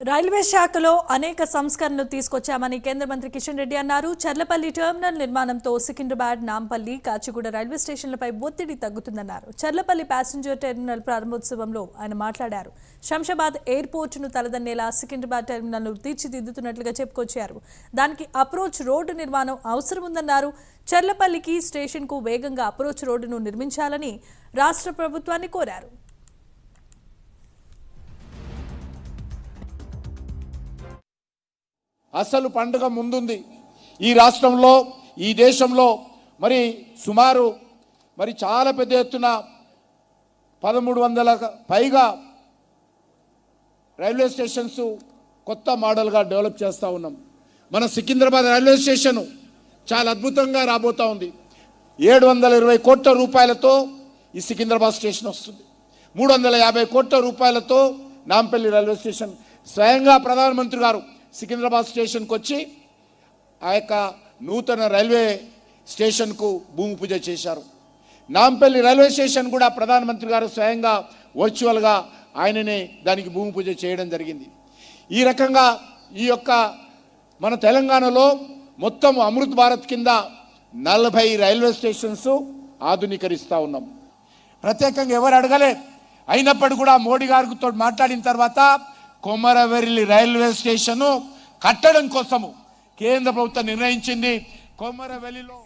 Railway శాఖలో అనేక సంస్కరణలు తీసుకొచ్చామని కేంద్ర మంత్రి కిషన్ రెడ్డి అన్నారు. చర్లపల్లి టెర్మినల్ నిర్మాణంతో సికింద్రాబాద్ నాంపల్లి కాచిగూడ రైల్వే స్టేషన్లపై ఒత్తిడి తగ్గుతుందన్నారు. చర్లపల్లి ప్యాసింజర్ టెర్మినల్ ప్రారంభోత్సవంలో ఆయన మాట్లాడారు. శంషాబాద్ ఎయిర్పోర్టును తలదన్నేలా సికింద్రాబాద్ టెర్మినల్ను తీర్చిదిద్దుతున్నట్లుగా చెప్పుకొచ్చారు. దానికి అప్రోచ్ రోడ్డు నిర్మాణం అవసరం ఉందన్నారు చర్లపల్లికి స్టేషన్కు వేగంగా అప్రోచ్ రోడ్డును నిర్మించాలని రాష్ట్ర ప్రభుత్వాన్ని కోరారు. అసలు పండుగ ముందుంది. ఈ రాష్ట్రంలో ఈ దేశంలో మరి సుమారు మరి చాలా పెద్ద ఎత్తున పదమూడు వందల పైగా రైల్వే స్టేషన్స్ కొత్త మోడల్గా డెవలప్ చేస్తూ ఉన్నాం. మన సికింద్రాబాద్ రైల్వే స్టేషను చాలా అద్భుతంగా రాబోతూ ఉంది. ఏడు వందల ఇరవై కోట్ల రూపాయలతో ఈ సికింద్రాబాద్ స్టేషన్ వస్తుంది. మూడు వందల యాభై కోట్ల రూపాయలతో నాంపల్లి రైల్వే స్టేషన్. స్వయంగా ప్రధానమంత్రి గారు సికింద్రాబాద్ స్టేషన్కి వచ్చి ఆ యొక్క నూతన రైల్వే స్టేషన్కు భూమి పూజ చేశారు. నాంపల్లి రైల్వే స్టేషన్ కూడా ప్రధానమంత్రి గారు స్వయంగా వర్చువల్గా ఆయననే దానికి భూమి పూజ చేయడం జరిగింది. ఈ రకంగా ఈ యొక్క మన తెలంగాణలో మొత్తం అమృత్ భారత్ కింద నలభై రైల్వే స్టేషన్స్ ఆధునీకరిస్తూ ఉన్నాం. ప్రత్యేకంగా ఎవరు అడగలే? అయినప్పటికీ కూడా మోడీ గారితో మాట్లాడిన తర్వాత కొమరవెల్లి రైల్వే స్టేషను కట్టడం కోసము కేంద్ర ప్రభుత్వం నిర్ణయించింది. కొమరవెల్లిలో